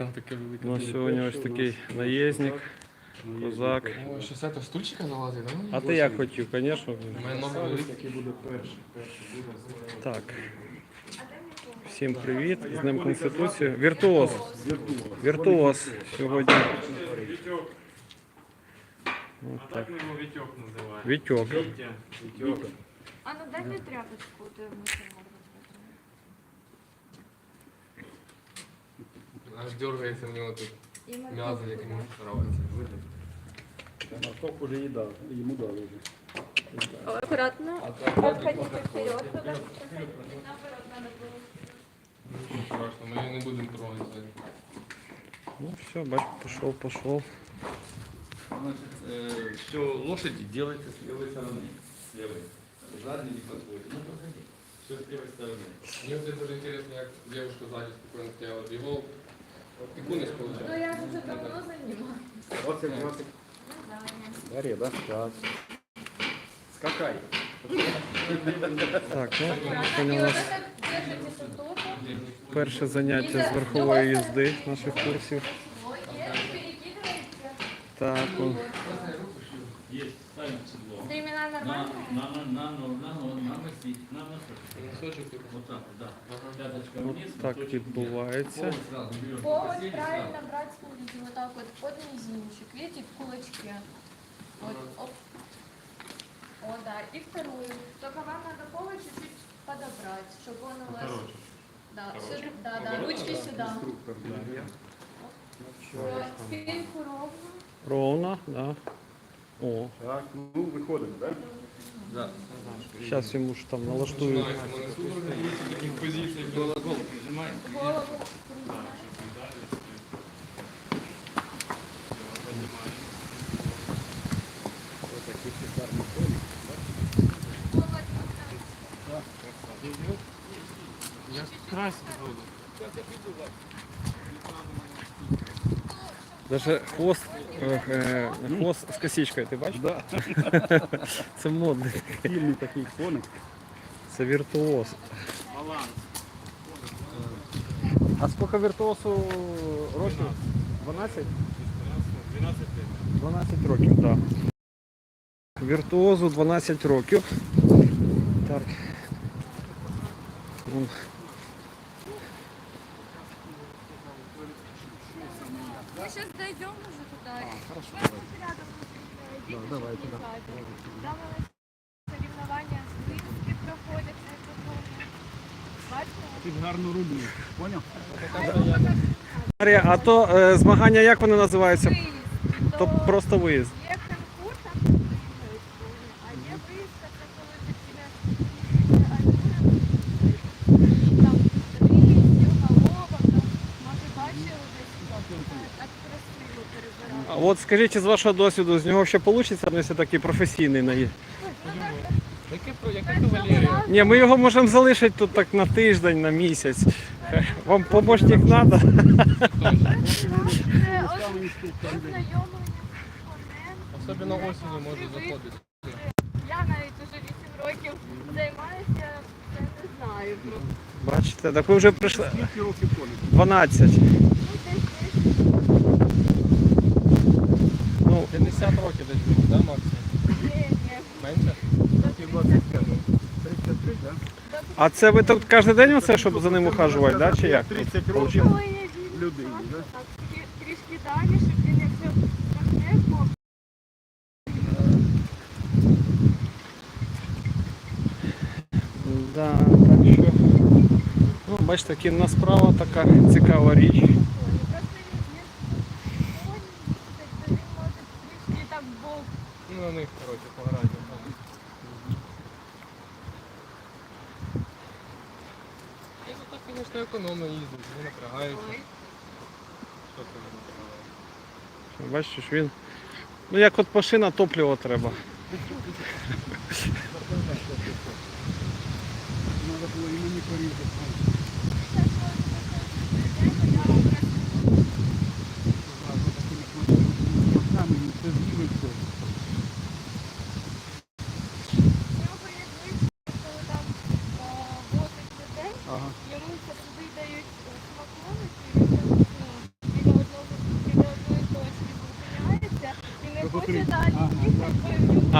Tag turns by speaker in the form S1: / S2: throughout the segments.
S1: там таке велике.
S2: У нас сьогодні ось такий наїзник, козак.
S1: О, ще це стульчика залазить, да?
S2: А ти як хотів, звісно.
S1: У мене ноги великі.
S3: Який буде перший, перший буде.
S2: Так. Всім привіт. З Днем Конституції. Віртуоз. Віртуоз сьогодні. Ось так.
S4: ми його Вітьок називаємо.
S2: Вітьок.
S4: Вітя.
S5: А ну дай мені тряпочку, ти мусор
S1: Аж дергається в нього тут
S5: І ми
S1: м'язи, як йому подобається.
S3: Марток уже їда, йому дали вже.
S5: Аккуратно.
S1: А то
S5: Отходите вперед туда. Наоборот, надо было.
S1: Нічого страшного, ми її не будемо трогати.
S2: Ну все, бач, пішов, пішов.
S6: Значит, э, все лошади делается с левой стороны. С левой. Задний не подходит. Ну, проходи. Все с левой стороны.
S1: Мені це дуже цікаво, як дівчинка ззаді спокійно стояла. Його опікунець
S5: Ну я вже давно занимаюсь.
S3: 20, 20. Дар'я, да? Так. Скакай.
S2: Так, ну, сьогодні у нас перше заняття з верхової їзди наших курсів. Так, он.
S6: Есть, ставим седло.
S5: Стремена
S6: На,
S5: нормально?
S6: на, на, на, на, на, на, на
S1: тут.
S6: Вот так, вот, да. Пяточка вниз.
S2: Так відбувається.
S6: Повод
S5: правильно брать, смотрите, вот так вот под мизинчик. Видите, в кулачке. Вот, оп. О, да. И вторую. Только вам надо повод чуть-чуть подобрать, чтобы он у вас... Да, сюда, да, да, ручки сюда. Спинку ровно.
S2: Ровно, да. О,
S3: Так, ну виходимо, так?
S6: Да.
S2: зараз йому ж там налаштують.
S1: Починається, в мене судороги дивіться, в таких позиціях.
S6: Голову, голову прижимай.
S5: Голову. Повод
S1: Я красить буду.
S2: Даже хвост, е, е, хвост з косичкою, ти бачиш?
S3: Да.
S2: Це модний.
S3: Стильний такий коник.
S2: Це віртуоз.
S4: Баланс.
S2: А скільки віртуозу років? 12?
S4: 12 лет.
S2: 12 років, так. Віртуозу 12 років. Так.
S5: Мы сейчас дойдем уже туда. хорошо. рядом идите,
S3: давай
S5: чтобы не падали. Там у нас соревнования с Минске проходят на эту зону. Бачите?
S3: Ти гарно рулюєш, поняв?
S2: Марія, а то е, змагання як вони називаються?
S5: Виїзд.
S2: То
S5: То
S2: просто виїзд. От скажіть, з вашого досвіду, з нього ще вийде, якщо такий професійний наїзд?
S1: Яка кавалерія?
S2: Ні, ми його можемо залишити тут так на тиждень, на місяць. Вам помощник треба?
S1: Особливо осінню може заходити.
S5: Я навіть уже 8 років займаюся, це не знаю.
S2: Бачите, так ви вже прийшли.
S3: Скільки років коник?
S2: 12.
S5: Ну, десь десь.
S2: Ну,
S1: 50 років десь було, да, максимум?
S5: Ні, ні.
S1: Менше?
S5: До 35.
S3: 33, так?
S2: а це ви тут кожен день оце, щоб за ним ухажувати, да? чи як?
S3: 30 років людині, да?
S5: так, трі- трішки далі, щоб він якщо конкретно
S2: Да, так що. Ну, бачите, кінна справа така цікава річ.
S5: Просто він є коні, так він може трішки так бок.
S1: Ну, на них, коротше, пограти. Я ну так, звісно, економно їздить, не напрягається.
S5: Ой.
S1: Що це не напрягається?
S2: Бачиш, він. Ну як от машина, топливо треба.
S3: Треба було і мені порізати.
S5: Це що, це я вам
S3: Зразу такими смачними смаками, і все з'їли все.
S5: нього є звичка, коли там возить людей,
S3: Ага.
S5: йому туди дають смаколики, і він там, ну,
S3: відкриті.
S5: далі
S3: Ага,
S5: їхати, бо він
S2: А там уже м- місце под- підкормлене, так? Да?
S5: Да, то він там за вулиці виходить, і він знає, що йому там завжди дають, і він кру- робить, останавливається, йому там дають, і він далі йде. Поки йому не дадуть, то він не вдінеться.
S3: Півтора. Ладно,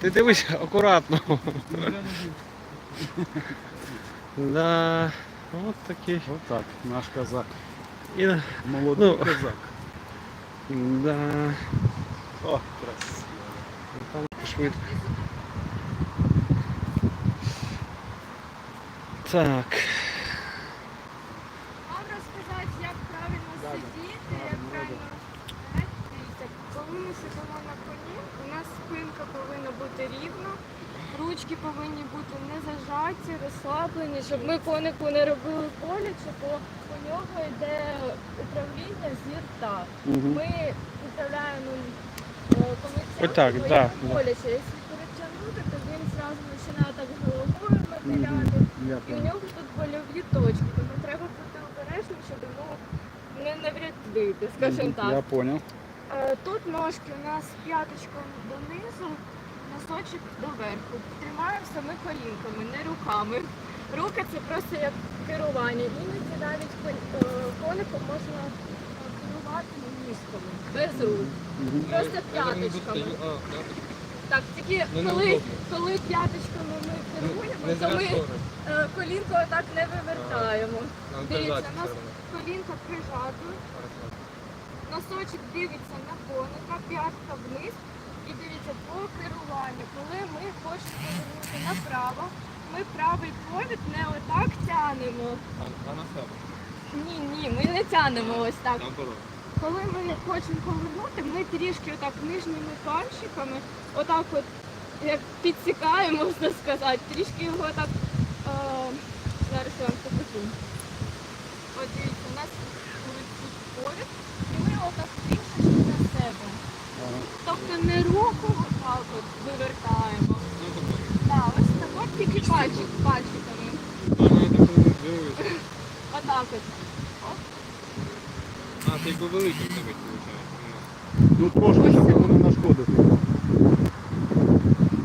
S2: Ти дивись акуратно. Да, от такий.
S3: Отак, наш казак.
S2: І,
S3: Молодий
S2: Ну.
S3: казак.
S2: да,
S3: О, красиво.
S2: швидко. Так.
S5: Вам розказати, як правильно сидіти, як правильно дивіться. Коли ми сидимо на коні, у нас спинка повинна бути рівна, ручки повинні бути не зажаті, розслаблені, щоб ми конику не робили боляче, бо у нього йде управління зі рта. Ми управляємо, е, коли
S2: Отак, да, да.
S5: боляче. Якщо перетягнути, то він зразу починає так головою мотиляти. І у нього тут больові точки, тому треба бути обережним, щоб йому не наврядити, скажімо
S3: Я понял.
S5: Е, Тут ножки у нас п'яточком донизу, носочок доверху. Тримаємося ми колінками, не руками. Руки це просто як керування. Іноді навіть е, коником можна е, керувати ніжками, без рук. Просто п'яточками. Так, тільки
S1: Ну,
S5: коли, коли п'яточками ми керуємо, то ми е, колінко отак не вивертаємо. Дивіться, у нас колінка прижато, носочок дивиться на коника, п'ятка вниз. І дивіться, по керуванню, коли ми хочемо повернути направо, ми правий повід не отак тянемо.
S1: А, а на себе.
S5: Ні, ні, ми не тянемо ось так.
S1: Наоборот.
S5: Коли ми хочемо повернути, ми трішки отак нижніми пальчиками, отак от як підсікаємо, можна сказати, трішки його так. Е, зараз я вам покажу. От дивіться, у нас тут поряд, і ми його так трішечки на себе. Тобто не руку отак от вивертаємо.
S1: Ну,
S5: Так, ось тільки пальчик, пальчиками.
S1: ну.
S5: Отак от.
S1: А, це якби великий тебе виходить.
S3: Ну трошки, щоб йому не нашкодити.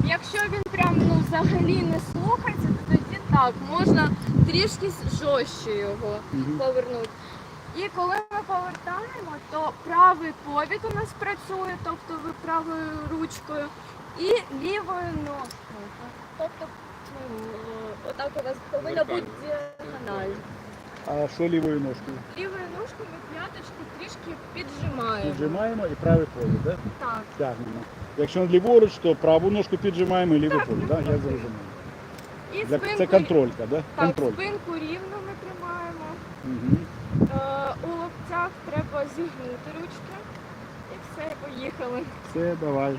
S5: Якщо він прям ну взагалі не слухається, то тоді так, можна трішки жорстче його
S3: Мгм.
S5: повернути. І коли ми повертаємо, то правий повід у нас працює, тобто ви правою ручкою, і лівою ножкою. Тобто ну, отак у нас повинна бути діагональ.
S3: А що лівою ножкою?
S5: Лівою ножкою ми п'яточку трішки піджимаємо.
S3: Піджимаємо і правий повід, так?
S5: Так.
S3: Тягнемо. Якщо ліворуч, то праву ножку піджимаємо і
S5: Так,
S3: повід, так? Я зрозумів.
S5: І
S3: Для-
S5: спинку,
S3: Це контролька, так?
S5: так,
S3: Контроль.
S5: спинку рівно ми тримаємо.
S3: Угу.
S5: Е, у локтях треба зігнути ручки. І все, поїхали.
S3: Все, давай.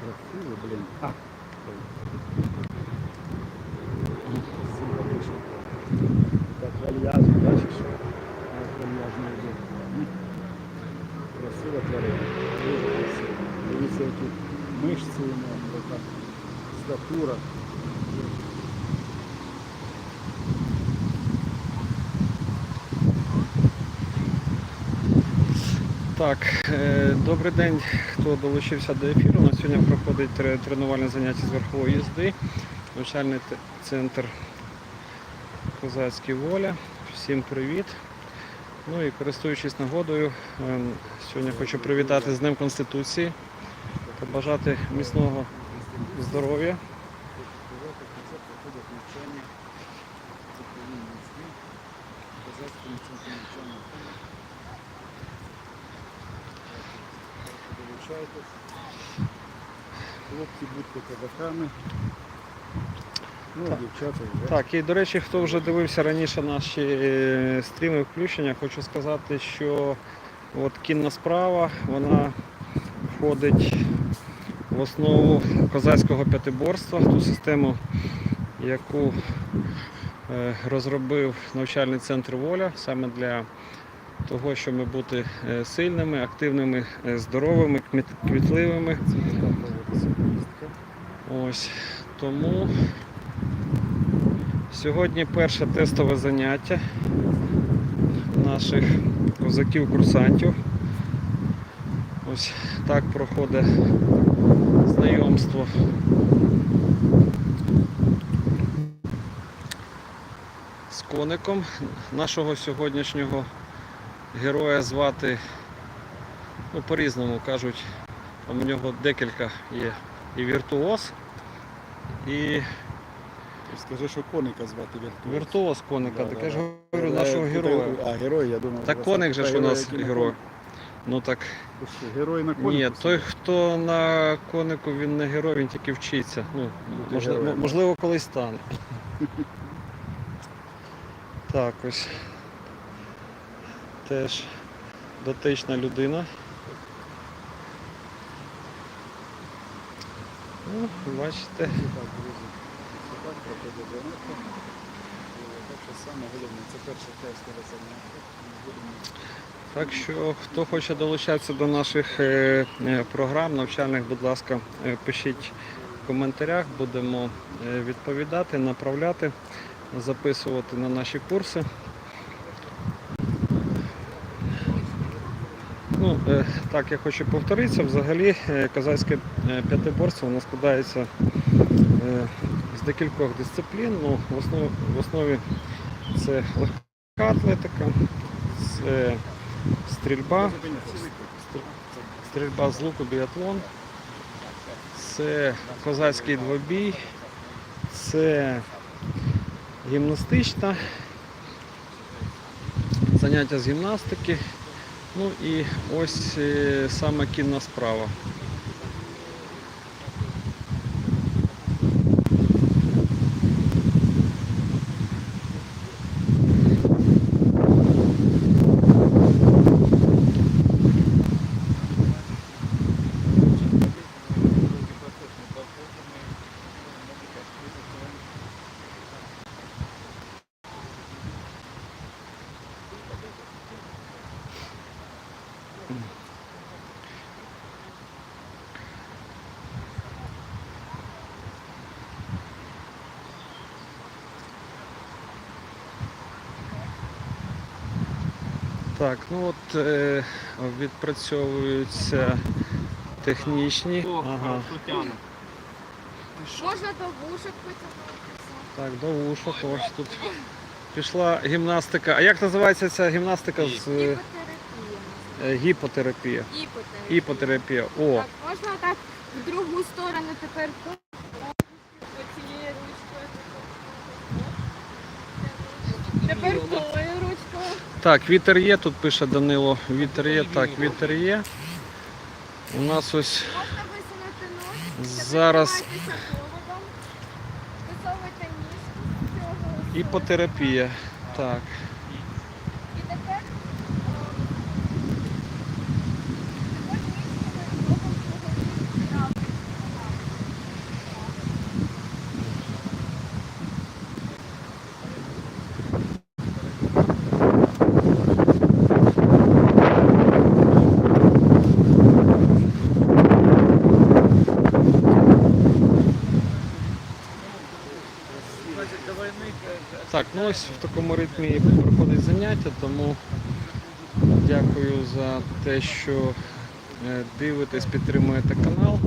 S3: Красиво, блин. А. Красиво вийшло. Так вальяжно, бачиш? Як вальяжно йде. М. Красиво творить. Дуже красиво. Дивіться, які мишці у нього, яка статура.
S2: Так, е, добрий день, хто долучився до ефіру. У нас сьогодні проходить тренувальне заняття з верхової їзди, навчальний центр Козацький воля. Всім привіт. Ну і користуючись нагодою, е, сьогодні хочу привітати з Днем Конституції, побажати міцного здоров'я.
S3: Хлопці будьте козаками. Ну, а дівчата вже.
S2: Так, і до речі, хто вже дивився раніше наші е, стріми включення, хочу сказати, що от кінна справа вона входить в основу козацького п'ятиборства, ту систему, яку е, розробив навчальний центр Воля саме для того, щоб бути е, сильними, активними, е, здоровими, кміт- кмітливими. Ось тому сьогодні перше тестове заняття наших козаків-курсантів. Ось так проходить знайомство. З коником нашого сьогоднішнього героя звати, ну, по-різному кажуть, там у нього декілька є і віртуоз, і
S3: Скажи, що коника звати Віртуоз.
S2: віртуоз коника.
S3: Да,
S2: Так я ж говорю нашого героя.
S3: А, герой, я думав.
S2: Так коник же ж у нас герой. Ну так
S3: Герой на конику?
S2: ні, той, хто на конику, він не герой, він тільки вчиться. Ну, можливо, можливо, колись стане. Так, ось. Теж дотична людина. Ну, бачите.
S3: Так, що
S2: хто хоче долучатися до наших е, е, програм навчальних, будь ласка, е, пишіть в коментарях, будемо відповідати, направляти, записувати на наші курси. Ну, е, так, я хочу повторитися. Взагалі е, козацьке е, п'ятиборство воно складається з декількох дисциплін. Ну, в, основі, в основі це легка атлетика, це стрільба, стрільба з луку, біатлон, це козацький двобій, це гімнастична, заняття з гімнастики. Ну і ось е, саме кінна справа. Так, ну от е, відпрацьовуються технічні. Ага.
S5: Можна до вушок потягнутися.
S2: Так, до вушок, ось тут пішла гімнастика. А як називається ця гімнастика з е,
S5: Гіпотерапія.
S2: е, гіпотерапія?
S5: Гіпотерапія.
S2: Гіпотерапія. О,
S5: Так, можна так в другу сторону тепер оцією ручкою. Тепер тою ручкою.
S2: Так, вітер є, тут пише Данило. Вітер є, так, вітер є. У нас ось Зараз- іпотерапія. Так. Так, ну ось в такому ритмі проходить заняття, тому дякую за те, що е, дивитесь, підтримуєте канал.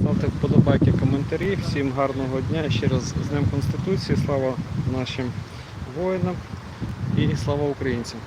S2: Ставте вподобайки, коментарі. Всім гарного дня. Ще раз з Днем Конституції. Слава нашим воїнам і слава українцям.